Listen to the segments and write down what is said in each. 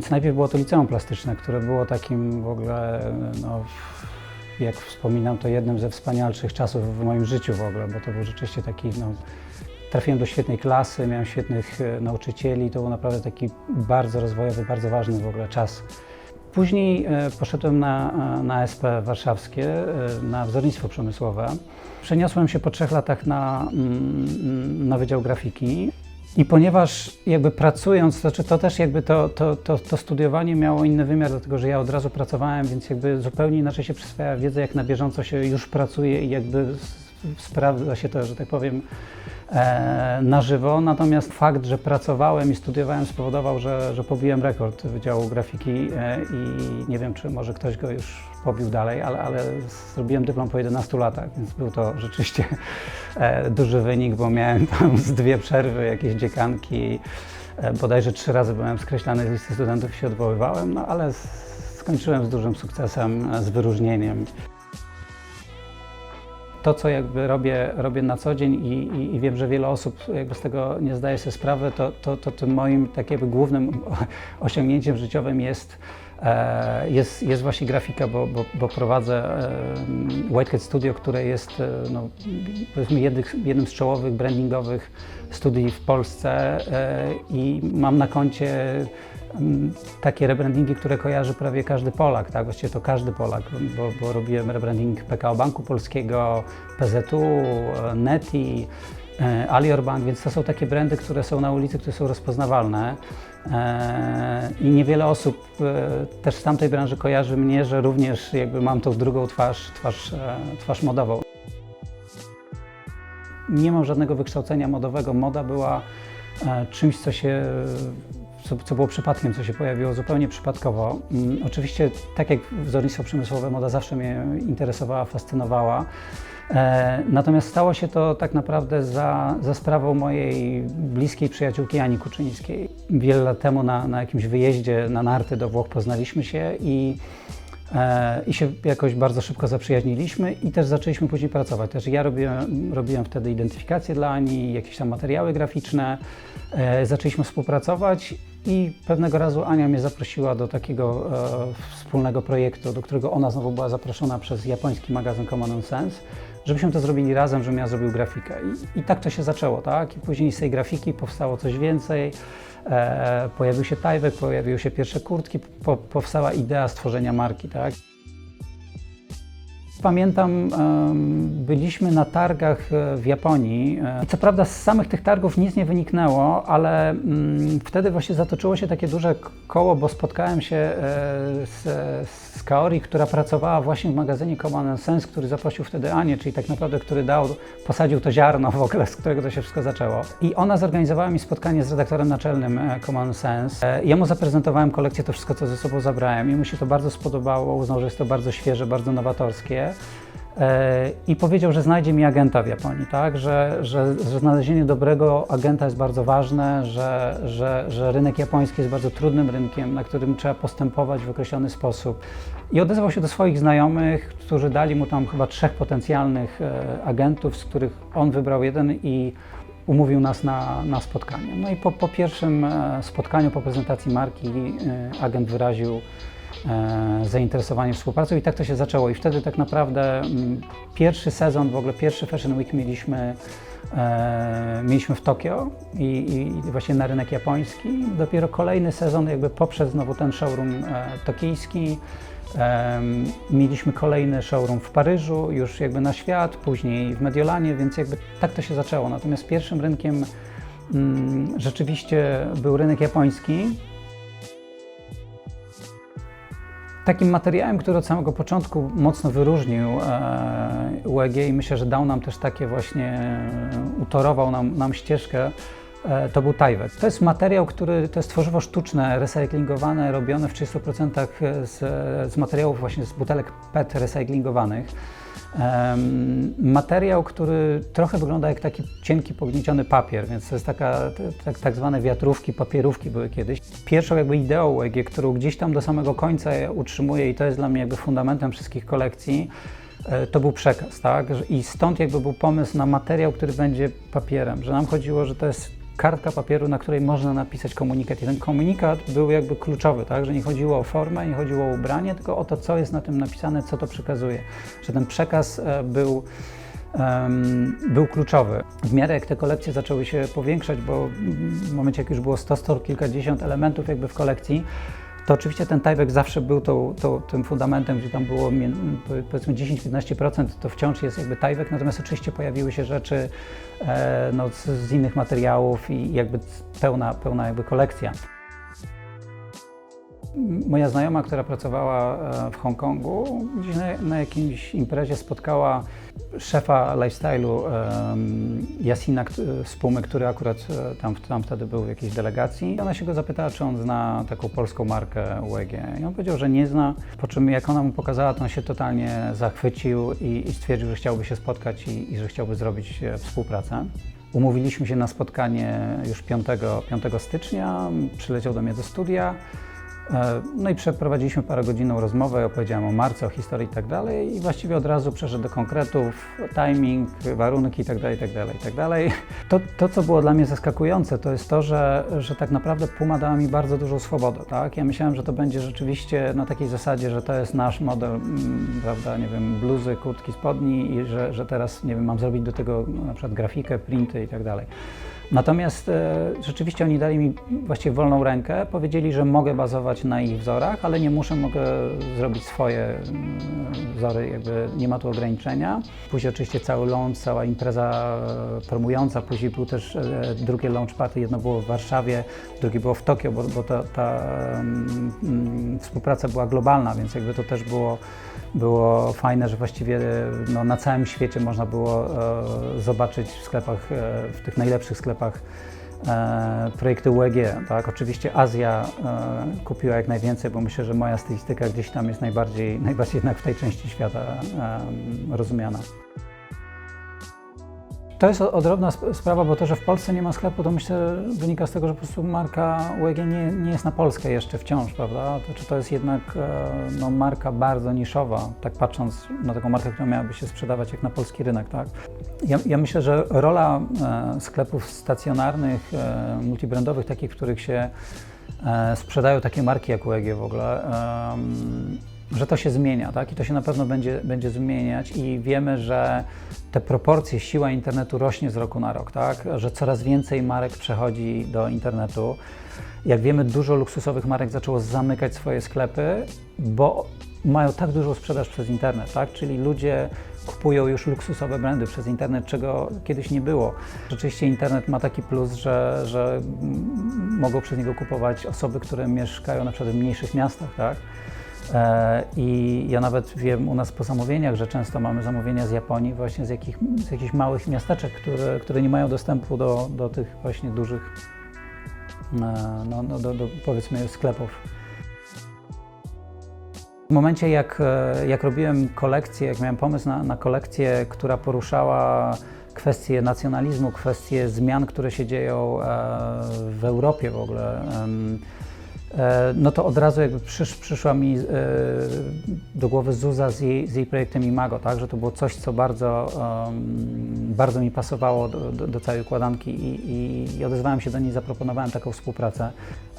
Więc najpierw było to liceum plastyczne, które było takim w ogóle, no, jak wspominam, to jednym ze wspanialszych czasów w moim życiu w ogóle, bo to był rzeczywiście taki, no, trafiłem do świetnej klasy, miałem świetnych e, nauczycieli, to był naprawdę taki bardzo rozwojowy, bardzo ważny w ogóle czas. Później e, poszedłem na, e, na SP warszawskie, na wzornictwo przemysłowe. Przeniosłem się po trzech latach na, mm, na Wydział Grafiki. I ponieważ jakby pracując, to, znaczy to też jakby to, to, to, to studiowanie miało inny wymiar, dlatego że ja od razu pracowałem, więc jakby zupełnie inaczej się przyswaja wiedza, jak na bieżąco się już pracuje i jakby sprawdza się to, że tak powiem, e, na żywo. Natomiast fakt, że pracowałem i studiowałem spowodował, że, że pobiłem rekord Wydziału Grafiki e, i nie wiem, czy może ktoś go już pobił dalej, ale, ale zrobiłem dyplom po 11 latach, więc był to rzeczywiście e, duży wynik, bo miałem tam z dwie przerwy, jakieś dziekanki. Bodajże trzy razy byłem skreślany z listy studentów i się odwoływałem, no ale skończyłem z dużym sukcesem, z wyróżnieniem to, co jakby robię, robię na co dzień i, i, i wiem, że wiele osób jakby z tego nie zdaje sobie sprawy, to, to, to tym moim tak jakby głównym osiągnięciem życiowym jest, jest, jest właśnie grafika, bo, bo, bo prowadzę e, Whitehead Studio, które jest e, no, powiedzmy jednym, jednym z czołowych brandingowych studiów w Polsce e, i mam na koncie takie rebrandingi, które kojarzy prawie każdy Polak, tak? Właściwie to każdy Polak, bo, bo robiłem rebranding PKO Banku Polskiego, PZU, e, Neti, e, Alior Bank, więc to są takie brandy, które są na ulicy, które są rozpoznawalne. E, I niewiele osób e, też z tamtej branży kojarzy mnie, że również jakby mam tą drugą twarz, twarz, e, twarz modową. Nie mam żadnego wykształcenia modowego. Moda była e, czymś, co się co, co było przypadkiem, co się pojawiło zupełnie przypadkowo. Mm, Oczywiście, tak jak wzornictwo przemysłowe, moda zawsze mnie interesowała, fascynowała. E, natomiast stało się to tak naprawdę za, za sprawą mojej bliskiej przyjaciółki Ani Kuczyńskiej. Wiele lat temu na, na jakimś wyjeździe na narty do Włoch poznaliśmy się i I się jakoś bardzo szybko zaprzyjaźniliśmy i też zaczęliśmy później pracować. Też ja robiłem, robiłem wtedy identyfikację dla Ani, jakieś tam materiały graficzne. E, zaczęliśmy współpracować i pewnego razu Ania mnie zaprosiła do takiego e, wspólnego projektu, do którego ona znowu była zaproszona przez japoński magazyn Common Sense, żebyśmy to zrobili razem, żebym ja zrobił grafikę. I, I tak to się zaczęło, tak? I później z tej grafiki powstało coś więcej. E, pojawił się tajwek, pojawiły się pierwsze kurtki, po, powstała idea stworzenia marki, tak? Pamiętam, byliśmy na targach e, w Japonii. e, i Co prawda z samych tych targów nic nie wyniknęło, ale mm, wtedy właśnie zatoczyło się takie duże koło, bo spotkałem się e, z, z Kaori, która pracowała właśnie w magazynie Common Sense, który zaprosił wtedy Anię, czyli tak naprawdę, który dał, posadził to ziarno w ogóle, z którego to się wszystko zaczęło. I ona zorganizowała mi spotkanie z redaktorem naczelnym e, Common Sense. E, Ja mu zaprezentowałem kolekcję, to wszystko, co ze sobą zabrałem i mu się to bardzo spodobało, uznał, że jest to bardzo świeże, bardzo nowatorskie. E, I powiedział, że znajdzie mi agenta w Japonii, tak? że, że, że znalezienie dobrego agenta jest bardzo ważne, że, że, że rynek japoński jest bardzo trudnym rynkiem, na którym trzeba postępować w określony sposób. I odezwał się do swoich znajomych, którzy dali mu tam chyba trzech potencjalnych e, agentów, z których on wybrał jeden i umówił nas na, na spotkanie. No i po, po pierwszym e, spotkaniu, po prezentacji marki, agent wyraził zainteresowanie współpracą i tak to się zaczęło. I wtedy tak naprawdę mm, pierwszy sezon, w ogóle pierwszy Fashion Week mieliśmy, e, mieliśmy w Tokio i, i, właśnie na rynek japoński. Dopiero kolejny sezon jakby poprzez znowu ten showroom e, tokijski mieliśmy kolejny showroom w Paryżu, już jakby na świat, później w Mediolanie, więc jakby tak to się zaczęło. Natomiast pierwszym rynkiem mm, rzeczywiście był rynek japoński. Takim materiałem, który od samego początku mocno wyróżnił e, UEG i myślę, że dał nam też takie właśnie, e, utorował nam, nam ścieżkę, e, to był tajwek. To jest materiał, który, to jest tworzywo sztuczne, recyklingowane, robione w 30% z, z materiałów właśnie z butelek PET recyklingowanych. Materiał, który trochę wygląda jak taki cienki, pognieciony papier, więc to jest taka, tak, tak zwane wiatrówki, papierówki były kiedyś. Pierwszą jakby ideą UEG, którą gdzieś tam do samego końca utrzymuję i to jest dla mnie jakby fundamentem wszystkich kolekcji, e, to był przekaz, tak? I stąd jakby był pomysł na materiał, który będzie papierem, że nam chodziło, że to jest kartka papieru, na której można napisać komunikat. I ten komunikat był jakby kluczowy, tak? że nie chodziło o formę, nie chodziło o ubranie, tylko o to, co jest na tym napisane, co to przekazuje. Że ten przekaz e, był był kluczowy. W miarę jak te kolekcje zaczęły się powiększać, bo w momencie jak już było 100, 100 kilkadziesiąt elementów jakby w kolekcji, to oczywiście ten typek zawsze był tą, tą, tym fundamentem, gdzie tam było powiedzmy 10-15% to wciąż jest jakby typek, natomiast oczywiście pojawiły się rzeczy e, no, z, z innych materiałów i jakby pełna, pełna jakby kolekcja. Moja znajoma, która pracowała e, w Hongkongu, gdzieś na, na jakiejś imprezie spotkała szefa lifestyle'u Jasina kt- z Pumy, który akurat e, tam, tam wtedy był w jakiejś delegacji. I ona się go zapytała, czy on zna taką polską markę UEG. I on powiedział, że nie zna, po czym jak ona mu pokazała, to on się totalnie zachwycił i, i stwierdził, że chciałby się spotkać i, i że chciałby zrobić e, współpracę. Umówiliśmy się na spotkanie już 5, 5 stycznia, przyleciał do mnie do studia. E, No i przeprowadziliśmy parogodzinną rozmowę, opowiedziałem o marce, o historii i tak dalej i właściwie od razu przeszedł do konkretów, timing, warunki i tak dalej, tak dalej, tak dalej. To, to, co było dla mnie zaskakujące, to jest to, że, że tak naprawdę Puma dała mi bardzo dużą swobodę, tak? Ja myślałem, że to będzie rzeczywiście na takiej zasadzie, że to jest nasz model, mm, prawda, nie wiem, bluzy, kurtki, spodni i że, że teraz, nie wiem, mam zrobić do tego na przykład grafikę, printy i tak dalej. Natomiast e, rzeczywiście oni dali mi właściwie wolną rękę, powiedzieli, że mogę bazować na ich wzorach, ale nie muszę, mogę zrobić swoje mm, wzory, jakby nie ma tu ograniczenia. Później oczywiście cały launch, cała impreza e, promująca, później był też e, drugie launch party, jedno było w Warszawie, drugie było w Tokio, bo, bo ta, ta mm, mm, współpraca była globalna, więc jakby to też było było fajne, że właściwie no, na całym świecie można było e, zobaczyć w sklepach, e, w tych najlepszych sklepach e, projekty UEG. Tak? Oczywiście Azja e, kupiła jak najwięcej, bo myślę, że moja stylistyka gdzieś tam jest najbardziej, najbardziej jednak w tej części świata e, rozumiana. To jest odrobna sp- sprawa, bo to, że w Polsce nie ma sklepu, to myślę wynika z tego, że po prostu marka UEG nie, nie jest na Polskę jeszcze wciąż, prawda? To, czy to jest jednak e, no, marka bardzo niszowa, tak patrząc na taką markę, która miałaby się sprzedawać jak na polski rynek, tak? Ja, ja myślę, że rola e, sklepów stacjonarnych, e, multibrandowych, takich, w których się sprzedają takie marki jak UEG w ogóle, że to się zmienia, tak? I to się na pewno będzie, będzie zmieniać i wiemy, że te proporcje, siła internetu rośnie z roku na rok, tak? Że coraz więcej marek przechodzi do internetu. Jak wiemy, dużo luksusowych marek zaczęło zamykać swoje sklepy, bo mają tak dużą sprzedaż przez internet, tak? Czyli ludzie kupują już luksusowe brandy przez internet, czego kiedyś nie było. Rzeczywiście internet ma taki plus, że, że mogą przez niego kupować osoby, które mieszkają na przykład w mniejszych miastach, tak? E, I ja nawet wiem u nas po zamówieniach, że często mamy zamówienia z Japonii, właśnie z, jakich, z jakichś małych miasteczek, które, które nie mają dostępu do, do tych właśnie dużych, e, no, no, do, do powiedzmy sklepów. W momencie, jak, e, jak robiłem kolekcję, jak miałem pomysł na, na kolekcję, która poruszała kwestie nacjonalizmu, kwestie zmian, które się dzieją w Europie w ogóle, no to od razu jakby przysz, przyszła mi e, do głowy Zuza z jej, z jej projektem Imago, tak? że to było coś, co bardzo, em, bardzo mi pasowało do, do, do całej układanki i, i, i odezwałem się do niej, zaproponowałem taką współpracę.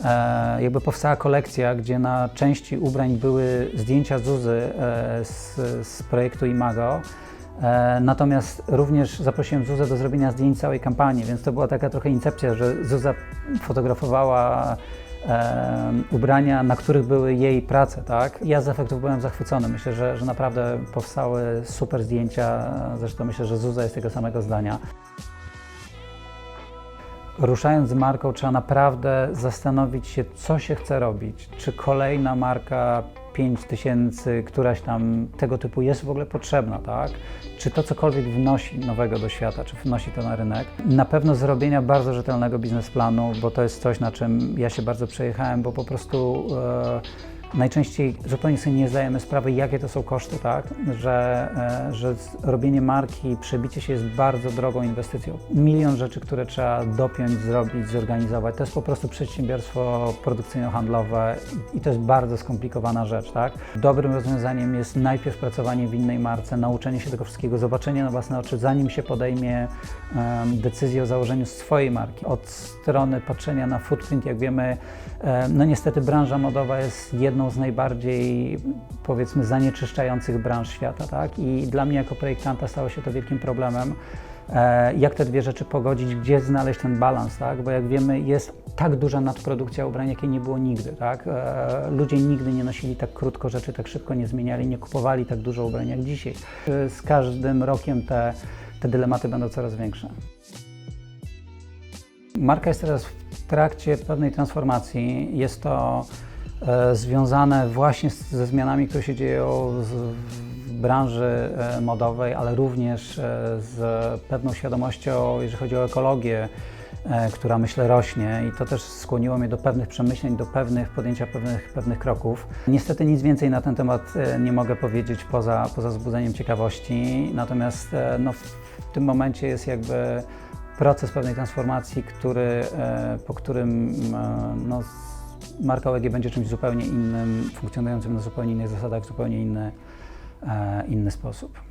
E, jakby powstała kolekcja, gdzie na części ubrań były zdjęcia Zuzy e, z, z projektu Imago. E, Natomiast również zaprosiłem Zuzę do zrobienia zdjęć całej kampanii, więc to była taka trochę incepcja, że Zuza fotografowała e, ubrania, na których były jej prace, tak? Ja z efektów byłem zachwycony. Myślę, że, że naprawdę powstały super zdjęcia. Zresztą myślę, że Zuza jest tego samego zdania. Ruszając z marką, trzeba naprawdę zastanowić się, co się chce robić. Czy kolejna marka 5000, któraś tam tego typu jest w ogóle potrzebna, tak? Czy to cokolwiek wnosi nowego do świata, czy wnosi to na rynek? Na pewno zrobienia bardzo rzetelnego biznesplanu, bo to jest coś, na czym ja się bardzo przejechałem, bo po prostu najczęściej zupełnie sobie nie zdajemy sprawy, jakie to są koszty, tak? Że, e, że robienie marki, przebicie się jest bardzo drogą inwestycją. Milion rzeczy, które trzeba dopiąć, zrobić, zorganizować. To jest po prostu przedsiębiorstwo produkcyjno-handlowe i to jest bardzo skomplikowana rzecz, tak? Dobrym rozwiązaniem jest najpierw pracowanie w innej marce, nauczenie się tego wszystkiego, zobaczenie na własne oczy, zanim się podejmie em, decyzję o założeniu swojej marki. Od strony patrzenia na footprint, jak wiemy, e, no niestety branża modowa jest jedną z najbardziej, powiedzmy, zanieczyszczających branż świata, tak? I dla mnie jako projektanta stało się to wielkim problemem. E, Jak te dwie rzeczy pogodzić, gdzie znaleźć ten balans, tak? Bo jak wiemy, jest tak duża nadprodukcja ubrań, jakiej nie było nigdy, tak? E, Ludzie nigdy nie nosili tak krótko rzeczy, tak szybko nie zmieniali, nie kupowali tak dużo ubrań jak dzisiaj. E, Z każdym rokiem te, te dylematy będą coraz większe. Marka jest teraz w trakcie pewnej transformacji. Jest to związane właśnie ze zmianami, które się dzieją w branży e, modowej, ale również e, z pewną świadomością, jeżeli chodzi o ekologię, e, która myślę rośnie i to też skłoniło mnie do pewnych przemyśleń, do pewnych podjęcia pewnych, pewnych kroków. Niestety nic więcej na ten temat e, nie mogę powiedzieć poza, poza wzbudzeniem ciekawości, natomiast e, no, w, tym momencie jest jakby proces pewnej transformacji, który, e, po którym e, no, marka OEG będzie czymś zupełnie innym, funkcjonującym na zupełnie innych zasadach, w zupełnie inny, e, inny sposób.